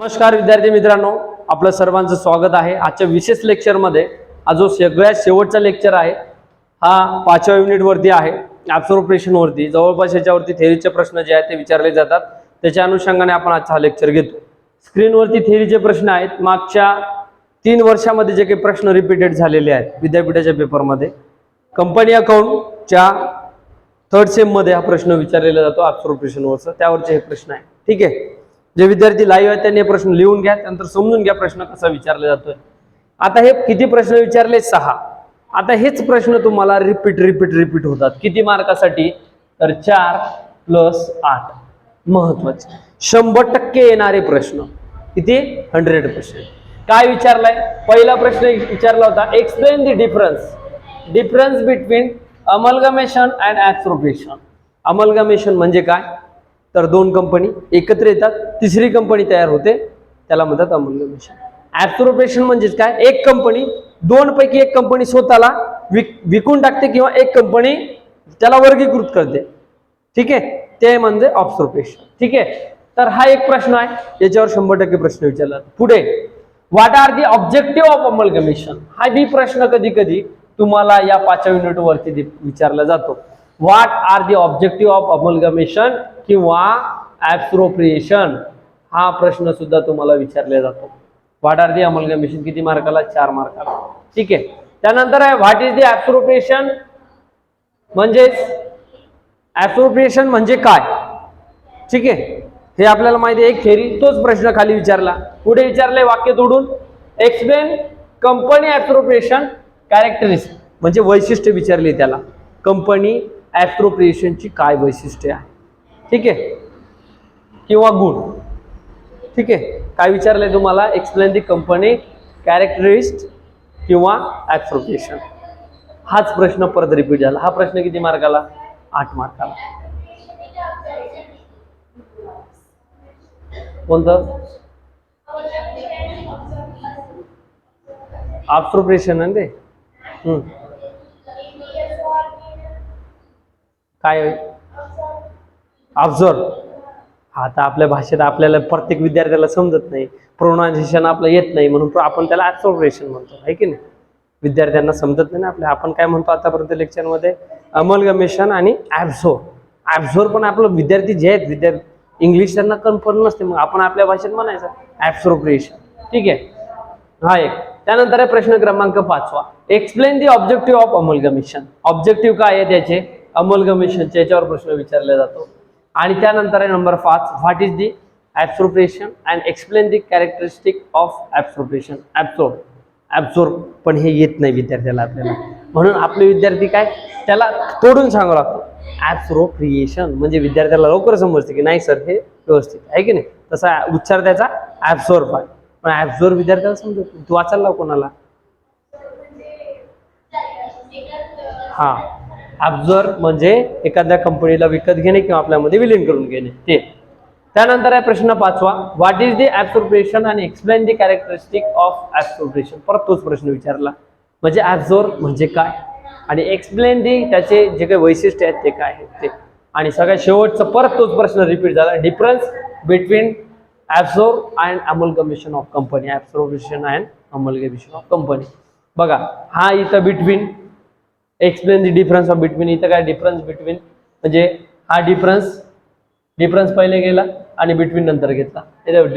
नमस्कार विद्यार्थी मित्रांनो. आपलं सर्वांचं स्वागत आहे. आजच्या विशेष लेक्चरमध्ये हा जो सगळ्यात शेवटचा लेक्चर आहे हा पाचव्या युनिटवरती आहे. ॲब्सॉर्प्रेशनवरती जवळपास याच्यावरती थेरीचे प्रश्न जे आहेत ते विचारले जातात. त्याच्या अनुषंगाने आपण आजचा हा लेक्चर घेतो. स्क्रीनवरती थेरीचे प्रश्न आहेत. मागच्या तीन वर्षामध्ये जे काही प्रश्न रिपीटेड झालेले आहेत विद्यापीठाच्या पेपरमध्ये कंपनी अकाउंटच्या थर्ड सेममध्ये हा प्रश्न विचारलेला जातो ॲब्सॉर्प्रेशनवरचा त्यावरचे हे प्रश्न आहे ठीक आहे? जे विद्यार्थी लाईव्ह आहेत त्यांनी प्रश्न लिहून घ्या त्यानंतर समजून घ्या प्रश्न कसा विचारला जातोय. आता हे किती प्रश्न विचारले? सहा. आता हेच प्रश्न तुम्हाला रिपीट रिपीट रिपीट होतात. किती मार्कासाठी? तर चार प्लस आठ. महत्त्वाचे. शंभर टक्के येणारे प्रश्न. किती? हंड्रेड पर्सेंट काय विचारलाय? पहिला प्रश्न विचारला होता. Explain the difference difference between amalgamation and expropriation amalgamation म्हणजे काय? तर दोन कंपनी एकत्र येतात तिसरी कंपनी तयार होते त्याला म्हणतात अमलगमेशन ॲप्रोप्रिएशन म्हणजेच काय? एक कंपनी दोन पैकी एक कंपनी स्वतःला विक विकून टाकते किंवा एक कंपनी त्याला वर्गीकृत करते. ठीक आहे? ते म्हणजे ऑब्सर्वेशन ठीक आहे? तर हा एक प्रश्न आहे. याच्यावर शंभर टक्के प्रश्न विचारला. पुढे what are the objective of amalgamation हा बी प्रश्न कधी कधी तुम्हाला या पाचव्या युनिट वरती विचारला जातो. What are the objective of amalgamation किंवा ऍप्रोप्रिएशन हा प्रश्न सुद्धा तुम्हाला विचारला जातो. व्हॉट आर दी अमलगमेशन किती मार्काला? चार मार्काला. ठीक आहे. त्यानंतर आहे व्हॉट इज दी ऍप्रोप्रिएशन म्हणजेच ऍप्रोप्रिएशन म्हणजे काय? ठीक आहे. हे आपल्याला माहिती आहे एक थेरी तोच प्रश्न खाली विचारला. पुढे विचारले वाक्य तोडून. एक्सप्लेन कंपनी ऍप्रोप्रिएशन कॅरेक्टरिस्टिक म्हणजे वैशिष्ट्य विचारली त्याला. कंपनी ऍप्रोप्रिएशनची काय वैशिष्ट्य आहे? ठीक आहे? किंवा गुण. ठीक आहे? काय विचारलंय तुम्हाला? एक्सप्लेन दी कंपनी कॅरेक्टरिस्ट किंवा ॲप्रोप्रिएशन हाच प्रश्न परत रिपीट झाला. हा प्रश्न किती मार्काला? आठ मार्काला. कोणतं? ऑब्सर्वेशन आहे ना ते? काय ऑब्झर्व आता आपल्या भाषेत आपल्याला प्रत्येक विद्यार्थ्याला समजत नाही. प्रोनाउन्सिएशन आपलं येत नाही म्हणून आपण त्याला ऍब्सॉर्वेशन म्हणतो आहे की नाही? विद्यार्थ्यांना समजत नाही ना आपल्या. आपण काय म्हणतो आतापर्यंत लेक्चरमध्ये अमलगमेशन आणि ॲब्झोर ॲब्झोर पण आपलं विद्यार्थी जे आहेत विद्यार्थी इंग्लिश त्यांना कन्फर्म नसते. मग आपण आपल्या भाषेत म्हणायचं ॲब्सोर्प्रिएशन ठीक आहे? हा एक. त्यानंतर आहे प्रश्न क्रमांक पाचवा. Explain the objective of amalgamation objective काय आहे त्याचे? अमलगमेशनचे याच्यावर प्रश्न विचारला जातो. आणि त्यानंतर आहे नंबर पाच what is the absorption and explain the characteristic of absorption absorb absorb पण हे येत नाही विद्यार्थ्याला आपल्याला. म्हणून आपले विद्यार्थी काय? त्याला तोडून सांगावं लागतो. ॲप्रोप्रिएशन म्हणजे विद्यार्थ्याला लवकर समजते की नाही सर हे व्यवस्थित आहे की नाही? तसा उच्चार त्याचा ॲब्सोर्ब आहे. पण ॲब्सोर्ब विद्यार्थ्याला समजत. तू वाचायला कोणाला? हा. ॲब्झॉर्ब म्हणजे एखाद्या कंपनीला विकत घेणे किंवा आपल्यामध्ये विलीन करून घेणे. ते त्यानंतर आहे प्रश्न पाचवा. व्हॉट इज दी ऍब्सोर्प्रेशन आणि explain the characteristic of absorption परत तोच प्रश्न विचारला. म्हणजे ऍब्झॉर्ब म्हणजे काय? आणि एक्सप्लेन दी त्याचे जे काही वैशिष्ट्य आहेत ते काय आहेत ते. आणि सगळ्यात शेवटचा परत तोच प्रश्न रिपीट झाला. Difference between absorb and amalgamation of company absorption and amalgamation of company बघा हा इथं between explain the difference of between इथं काय डिफरन्स बिटवीन म्हणजे हा डिफरन्स डिफरन्स पहिले गेला आणि बिटवीन नंतर घेतला. त्याच्यावर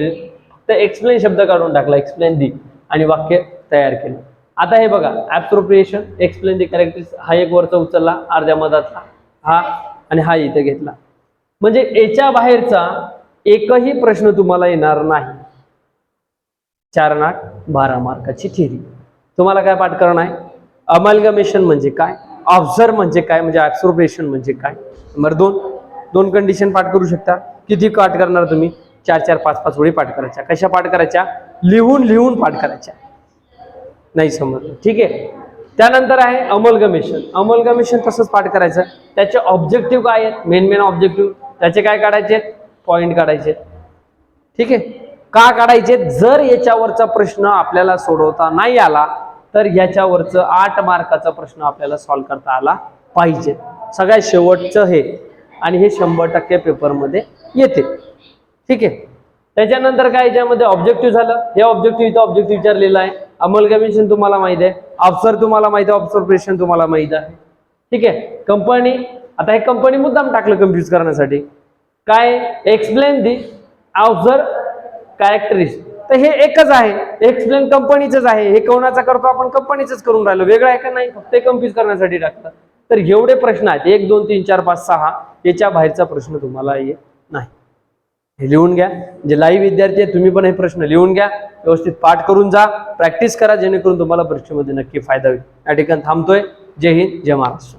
फक्त एक्सप्लेन शब्द काढून टाकला एक्सप्लेन दी आणि वाक्य तयार केलं. आता हे बघा ॲप्रोप्रिएशन एक्सप्लेन दी कॅरेक्टरिस्ट हा एक वरचा उचलला अर्ध्या मधातला. हा आणि हा इथे घेतला. म्हणजे याच्या बाहेरचा एकही प्रश्न तुम्हाला येणार नाही. चार नाट बारा मार्काची थिरी तुम्हाला काय पाठ करणार आहे? अमालगमेशन म्हणजे काय? ऑब्झर्व म्हणजे काय? म्हणजे ॲब्सोर्बेशन म्हणजे काय? नंबर दोन. दोन कंडिशन पाठ करू शकता. किती पाठ करणार तुम्ही? चार चार पाच पाच वेळी पाठ करायच्या. कशा पाठ करायच्या? लिहून लिहून पाठ करायच्या. नाही समजलं. ठीक आहे? त्यानंतर आहे अमलगमेशन. अमलगमेशन तसंच पाठ करायचं. त्याचे ऑब्जेक्टिव्ह काय आहेत? मेन मेन ऑब्जेक्टिव्ह त्याचे काय काढायचे? पॉईंट काढायचे. ठीक आहे? का काढायचे? जर याच्यावरचा प्रश्न आपल्याला सोडवता नाही आला तर ह्याच्यावरचं आठ मार्काचा प्रश्न आपल्याला सॉल्व्ह करता आला पाहिजे. सगळ्यात शेवटचं हे. आणि हे शंभर टक्के पेपरमध्ये येते. ठीक आहे? त्याच्यानंतर काय याच्यामध्ये ऑब्जेक्टिव्ह झालं? हे ऑब्जेक्टिव्ह इथं ऑब्जेक्टिव्ह विचारलेलं आहे. अमलगमेशन तुम्हाला माहीत आहे. ऑब्सर तुम्हाला माहीत आहे. ऑब्झर्वेशन तुम्हाला माहीत आहे. ठीक आहे? कंपनी आता हे कंपनी मुद्दाम टाकलं कन्फ्युज करण्यासाठी. काय? एक्सप्लेन दी ऑब्झर्व कॅरेक्टरिस्ट तर हे एकच आहे. एक्सप्लेन कंपनीच आहे. हे कोणाचा करतो आपण कंपनीच करून राहिलो. वेगळं आहे का नाही? फक्त कम्प्युज करण्यासाठी टाकतात. तर एवढे प्रश्न आहेत. एक दोन तीन चार पाच सहा याच्या बाहेरचा प्रश्न तुम्हाला येत नाही. हे लिहून घ्या. जे लाईव्ह विद्यार्थी आहेत तुम्ही पण हे प्रश्न लिहून घ्या. व्यवस्थित पाठ करून जा. प्रॅक्टिस करा जेणेकरून तुम्हाला परीक्षेमध्ये नक्की फायदा होईल. या ठिकाणी थांबतोय. जय हिंद जय महाराष्ट्र.